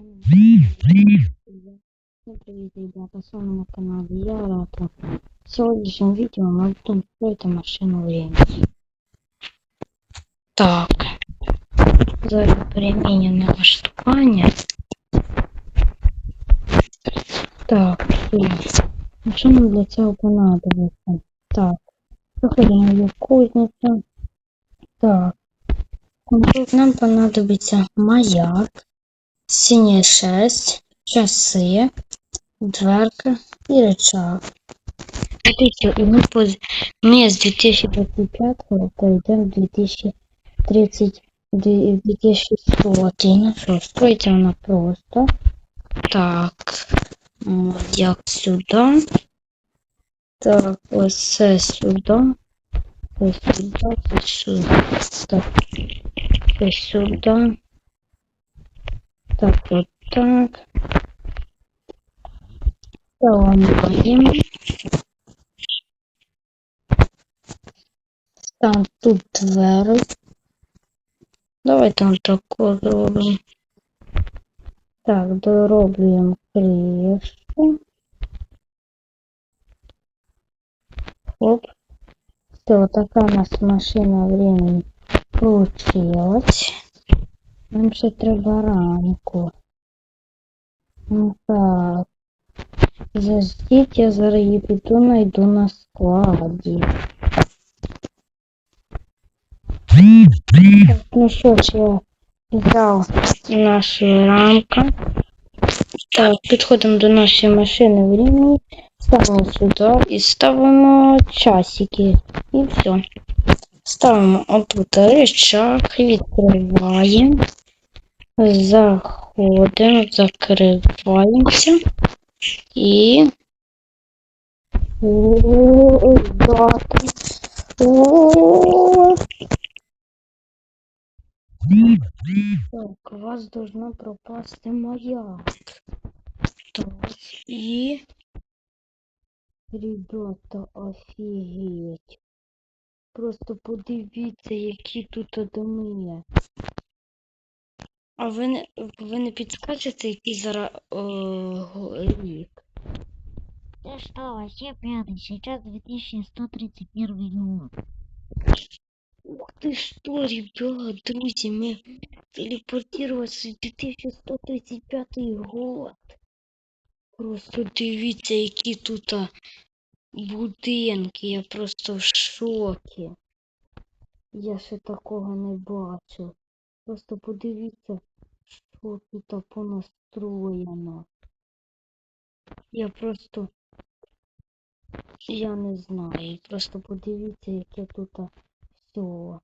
Всем привет, ребята, с вами на канале я Рата. В сегодняшнем видео мы будем строить машину времени. Так, за перемінюємо налаштування. Так, і що нам для цього понадобиться? Так, проходимо в кузницю. Так, тут нам понадобится маяк, синяя шерсть, часы, дверка и рычаг. Вот и мы, поз- мы с 2025 пойдем в 2030 две- 2100. Ну что, строится она просто. Так, маяк сюда. Так, вот сюда. Це сюда, це сюда. Так, це сюда. Так, вот так. Ламаємо. Там тут двері. Давай там таку зробимо. Так, дороблюємо кришку. Оп. Все, така у нас машина времени получилась. Нам ще треба рамку. Ну так. Заждіть, я зараз її піду найду на складі. Ну що ж, я взяв нашу рамку. Так, підходимо до нашої машини времени, ставимо сюди і ставимо часики. І все. Ставимо отут відкриваємо, заходимо, закриваємося і дати. Так, у вас должна пропасти маяк. Так, і... Ребята, офігеть Просто подивіться, які тут доми. А ви не, ви не підскажете, який зараз е, го- рік? Ты что, вообще пьяный? Сейчас 2131 год. Ух ты что, ребят, друзі, ми телепортувалися в 2135 год. Просто дивіться, які тут а, будинки, я просто в шокі. Я ще такого не бачив. Просто подивіться, що тут понастроєно. Я просто. Я не знаю. Просто подивіться, яке тут все.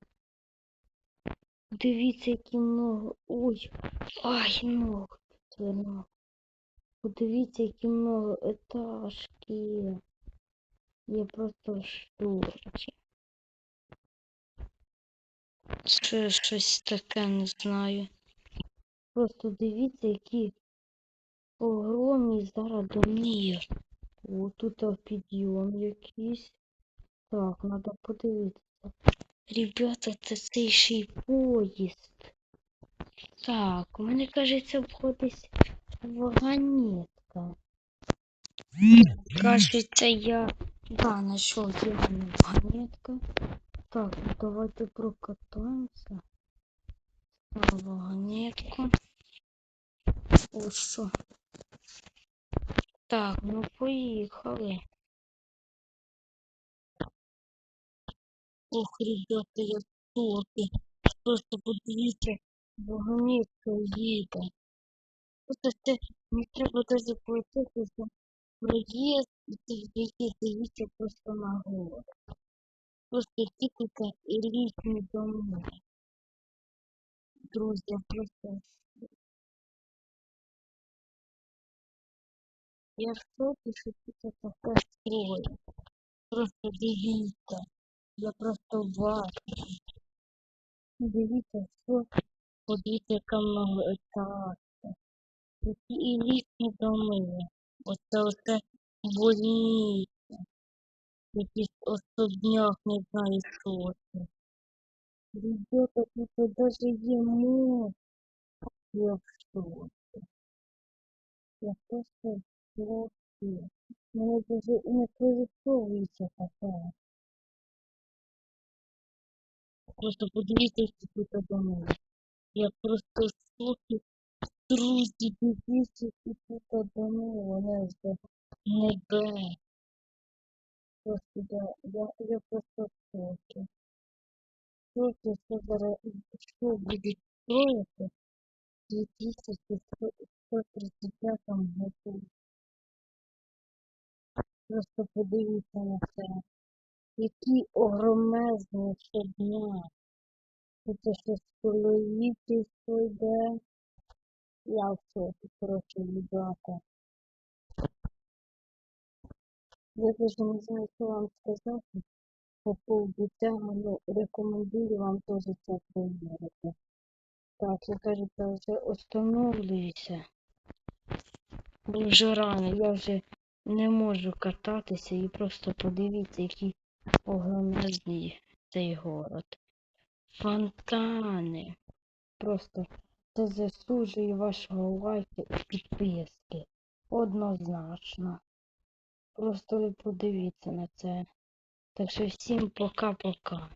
Дивіться, які много. Ой, ай. Много. Подивіться, які много етажки. Я просто шоці. Ще щось таке не знаю. Просто дивіться, які огромні зараз доми. О, тут підйом якийсь. Так, треба подивитися. Ребята, це цей ще й поїзд. Так, у мене кажеться обходить вагонетка. Кажеться, я да, нашел не вагонетка. Так, давайте прокатаемся. На вагонетку. О. Так, ну поїхали. Ох, ребята, я в шокі. Просто подивіться, вагонетка їде. Просто це не треба даже платити за проїзд, вдає, дивіться просто на гору. Просто тільки елітні доми. Друзі, просто я в шокі, що тут таке строє. Просто дивіться. Я просто бачу. Дивіться, що подивіться, яка многоетажка. Які елітні доми. Оце оце больниця. Якийсь особняк, не знаю, що це. Ребята, тут даже є мост. Я в шоці. Я просто плохие. Мене даже не прорисовується таке. Просто подивіться, що тут дома. Я просто в шокі. Друзі, дивіться, що тут дома. Вона вже небе. Просто я, я, я просто в шокі. Шокі, що зараз, що буде строїти в 2135 году. Просто подивіться на це. Які огромезні щодня. Це щось столовітельство йде. Я в шокі, коротше, ребята. Я даже не знаю, що вам сказати по поводу цього, ну, рекомендую вам теж це перевірити. Так, я кажется, вже остановлююся. Бо вже рано, я вже не можу кататися і просто подивіться, який огромезний цей город. Фонтани. Просто це заслужує вашого лайку і підписки. Однозначно. Просто ви подивіться на це. Так що всім пока-пока.